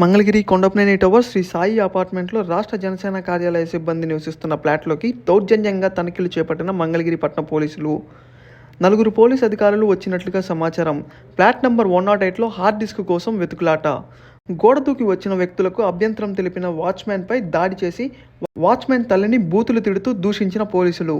Mangalagiri Kondapaneni tower Sri Sai అపార్ట్మెంట్లో రాష్ట్ర జనసేన కార్యాలయ సిబ్బంది నివసిస్తున్న ఫ్లాట్లోకి దౌర్జన్యంగా తనిఖీలు చేపట్టిన మంగళగిరి పట్టణ పోలీసులు. నలుగురు పోలీస్ అధికారులు వచ్చినట్లుగా సమాచారం. ఫ్లాట్ నంబర్ వన్ నాట్ ఎయిట్లో హార్డ్ డిస్క్ కోసం వెతుకులాట. గోడ దూకి వచ్చిన వ్యక్తులకు అభ్యంతరం తెలిపిన వాచ్మెన్పై దాడి చేసి వాచ్మెన్ తల్లిని బూతులు తిడుతూ దూషించిన పోలీసులు.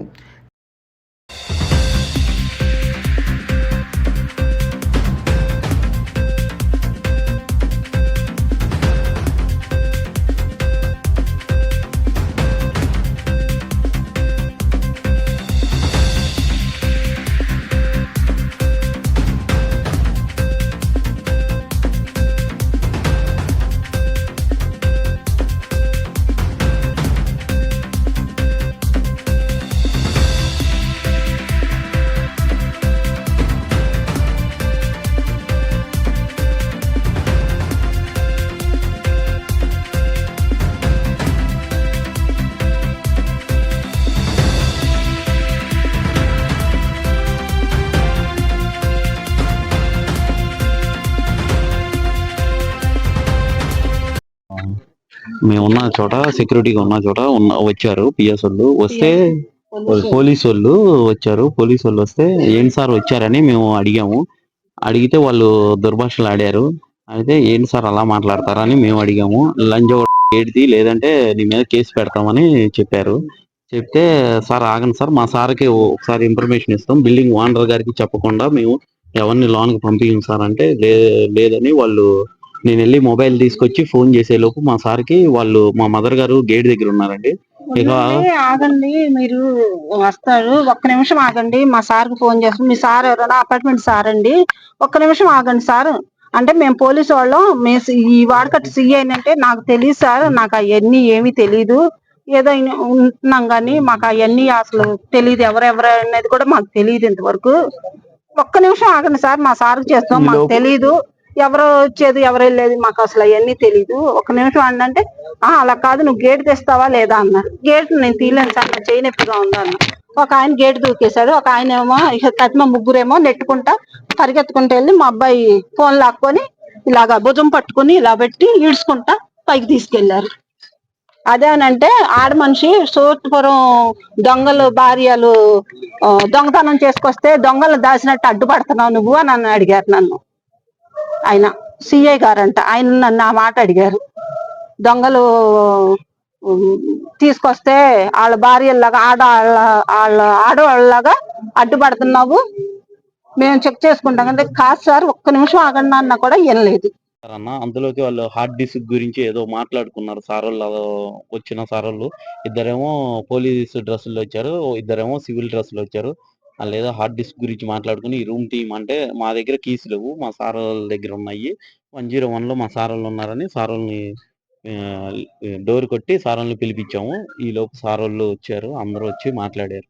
మేము ఉన్న చోట సెక్యూరిటీగా ఉన్న చోట ఉన్న వచ్చారు. పిఎస్ వాళ్ళు వస్తే పోలీస్. వాళ్ళు వచ్చారు. పోలీస్ వాళ్ళు వస్తే ఏంటి సార్ వచ్చారని మేము అడిగాము. అడిగితే వాళ్ళు దుర్భాషలు ఆడారు. అయితే ఏంటి సార్ అలా మాట్లాడతారని మేము అడిగాము. లంచ్ ఏడిది లేదంటే నీ మీద కేసు పెడతామని చెప్పారు. చెప్తే సార్ ఆగండి సార్ మా సార్కి ఒకసారి ఇన్ఫర్మేషన్ ఇస్తాం. బిల్డింగ్ ఓనర్ గారికి చెప్పకుండా మేము ఎవరిని లోన్కి పంపించాం సార్ అంటే లేదని వాళ్ళు నేను వెళ్ళి మొబైల్ తీసుకొచ్చి ఫోన్ చేసే లోపు మా సార్కి వాళ్ళు మా మదర్ గారు గేట్ దగ్గర ఉన్నారండి. ఇక ఉండండి, ఆగండి మీరు వస్తారు. ఒక్క నిమిషం ఆగండి మా సార్కి ఫోన్ చేస్తాం. మీ సార్ ఎవరైనా అపార్ట్మెంట్ సార్ అండి ఒక్క నిమిషం ఆగండి సార్. అంటే మేము పోలీసు వాళ్ళం. మీ ఈ వాడకట్టు సిఐ అంటే నాకు తెలియదు సార్. నాకు అవన్నీ ఏమీ తెలియదు ఏదో ఇన్- ఉంటున్నాం కానీ మాకు అవన్నీ అసలు తెలియదు ఎవరెవరు అనేది కూడా మాకు తెలియదు ఇంతవరకు. ఒక్క నిమిషం ఆగండి సార్. మా సార్ చేస్తాం. మాకు తెలియదు ఎవరు వచ్చేది ఎవరు వెళ్ళేది మాకు అసలు అవన్నీ తెలియదు ఒక నిమిషం అంటే "ఆ, అలా కాదు నువ్వు గేట్ తెస్తావా లేదా? అన్నారు గేట్ నేను తీయలేను సార్ నా చేయి నొప్పిగా ఉందన్న ఒక ఆయన గేట్ దూకేశాడు. ఒక ఆయన ఏమో ఇక ముగ్గురేమో నెట్టుకుంటా పరిగెత్తుకుంటూ వెళ్ళి మా అబ్బాయి ఫోన్ లాక్కొని ఇలాగా భుజం పట్టుకుని ఇలా పెట్టి ఈడ్చుకుంటా పైకి తీసుకెళ్ళారు అదేనంటే ఆడ మనిషి సూర్పురం దొంగలు భార్యలు దొంగతనం చేసుకొస్తే దొంగలు దాచినట్టు అడ్డుపడుతున్నావు నువ్వు అని నన్ను అడిగారు నన్ను. ఆయన సిఐ గారంట. ఆయన నన్ను ఆ మాట అడిగారు. దొంగలు తీసుకొస్తే వాళ్ళ భార్యలాగా ఆడ వాళ్ళ ఆడవాళ్ళలాగా అడ్డుపడుతున్నావు. మేము చెక్ చేసుకుంటాం. అంటే కాదు సార్ ఒక్క నిమిషం ఆగండి అన్న కూడా వినలేదు. అన్న అందులోకి వాళ్ళు హార్డ్ డిస్క్ గురించి ఏదో మాట్లాడుకున్నారు. సార్ వాళ్ళు వచ్చిన సార్ వాళ్ళు ఇద్దరేమో పోలీస్ డ్రెస్సుల్లో వచ్చారు. ఇద్దరేమో సివిల్ డ్రెస్సులో వచ్చారు. వాళ్ళు ఏదో హార్డ్ డిస్క్ గురించి మాట్లాడుకుని ఈ రూమ్ టీమ్ అంటే మా దగ్గర కీస్ లేవు. మా సార్ వాళ్ళ దగ్గర ఉన్నాయి. వన్ జీరో వన్లో మా సార్ వాళ్ళు ఉన్నారని సార్ వాళ్ళని డోర్ కొట్టి సార్ వాళ్ళని పిలిపించాము. ఈ లోపు సార్ వాళ్ళు వచ్చారు. అందరూ వచ్చి మాట్లాడారు.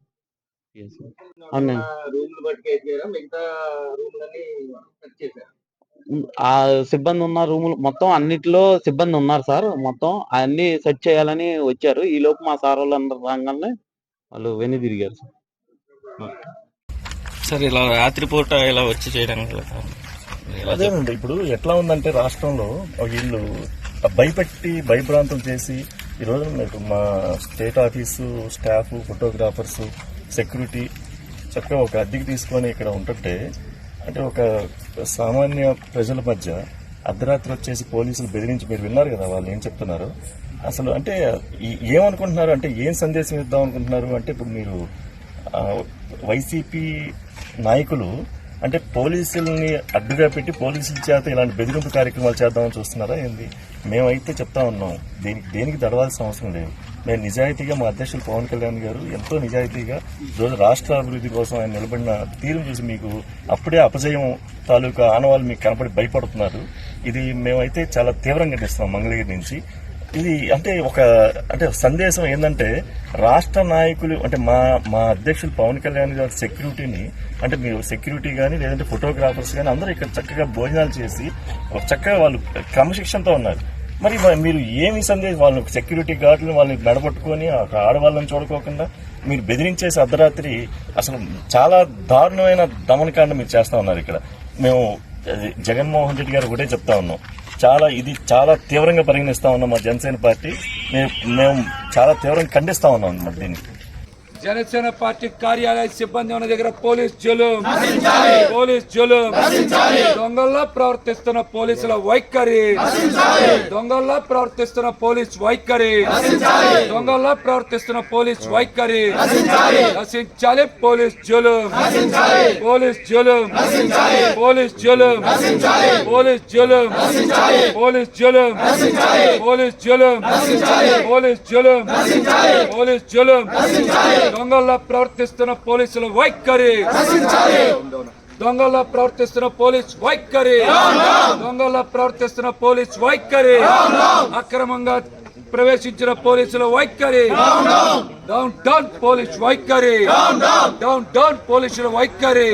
ఆ సిబ్బంది ఉన్న రూములు మొత్తం అన్నిటిలో సిబ్బంది ఉన్నారు సార్. మొత్తం అన్ని సెట్ చేయాలని వచ్చారు. ఈ లోపు మా సార్ వాళ్ళు అందరు రాగానే వాళ్ళు వెన్ను తిరిగారు సార్. సార్ ఇలా రాత్రిపూట ఇలా వచ్చి చేయడం వల్ల ఇలా అదేనండి ఇప్పుడు ఎట్లా ఉందంటే రాష్ట్రంలో వీళ్ళు భయపెట్టి భయభ్రాంతులు చేసి ఈ రోజు మీకు మా state office staff photographers security చక్కగా ఒక అద్దెకి తీసుకొని ఇక్కడ ఉంటుంటే అంటే ఒక సామాన్య ప్రజల మధ్య అర్ధరాత్రి వచ్చేసి పోలీసులు బెదిరించి మీరు విన్నారు కదా వాళ్ళు ఏం చెప్తున్నారు? అసలు అంటే ఏమనుకుంటున్నారు? అంటే ఏం సందేశం ఇద్దాం అనుకుంటున్నారు? అంటే ఇప్పుడు మీరు వైసీపీ నాయకులు అంటే పోలీసుల్ని అడ్డుగా పెట్టి పోలీసుల చేత ఇలాంటి బెదిరింపు కార్యక్రమాలు చేద్దామని చూస్తున్నారా ఏంది? మేమైతే చెప్తా ఉన్నాం. దీనికి దేనికి దడవాల్సిన అవసరం లేదు. మేము నిజాయితీగా మా అధ్యక్షులు పవన్ కళ్యాణ్ గారు ఎంతో నిజాయితీగా ఈరోజు రాష్ట్ర అభివృద్ధి కోసం ఆయన నిలబడిన తీరును చూసి మీకు అప్పుడే అపజయం తాలూకా ఆనవాళ్ళు మీకు కనపడి భయపడుతున్నారు. ఇది మేమైతే చాలా తీవ్రంగా ఖండిస్తున్నాం మంగళగిరి నుంచి. ఇది అంటే ఒక అంటే సందేశం ఏంటంటే రాష్ట్ర నాయకులు అంటే మా మా అధ్యక్షులు పవన్ కళ్యాణ్ గారి సెక్యూరిటీని అంటే మీరు సెక్యూరిటీ కానీ లేదంటే ఫోటోగ్రాఫర్స్ కానీ అందరూ ఇక్కడ చక్కగా భోజనాలు చేసి చక్కగా వాళ్ళు క్రమశిక్షణతో ఉన్నారు. మరి మీరు ఏమి సందేశం వాళ్ళు సెక్యూరిటీ గార్డులు వాళ్ళని నడబట్టుకొని ఆడవాళ్ళని చూడకోకుండా మీరు బెదిరించేసి అర్ధరాత్రి అసలు చాలా దారుణమైన దమనకాండ మీరు చేస్తా ఉన్నారు ఇక్కడ. మేము జగన్మోహన్ రెడ్డి గారు ఒకటే చెప్తా ఉన్నాం. చాలా ఇది చాలా తీవ్రంగా పరిగణిస్తా ఉన్నాం మా జనసేన పార్టీ. మేము మేము చాలా తీవ్రంగా ఖండిస్తా ఉన్నాం అన్నమాట దీన్ని. జనసేన పార్టీ కార్యాలయ సిబ్బంది ఉన్న దగ్గర పోలీస్ జులుం పోలీస్ జులుం దొంగల్లా ప్రవర్తిస్తున్న పోలీసుల వైఖరి దొంగల్లా ప్రవర్తిస్తున్న పోలీస్ వైఖరి దొంగల్లా ప్రవర్తిస్తున్న పోలీస్ వైఖరి నశించాలి పోలీస్ జులుం పోలీస్ జులుం పోలీస్ జులుం పోలీస్ జులుం పోలీస్ జులుం పోలీస్ జులుం పోలీస్ జులుం పోలీస్ జులుం దొంగల్లా ప్రవర్తిస్తున్న పోలీసుల వైఖరి. దొంగల్లా ప్రవర్తిస్తున్న పోలీస్ వైఖరి. దొంగల్లా ప్రవర్తిస్తున్న పోలీస్ వైఖరి. అక్రమంగా ప్రవేశించిన పోలీసుల వైఖరి. డౌన్ డౌన్ పోలీస్ వైఖరి. డౌన్ డౌన్ పోలీసుల వైఖరి.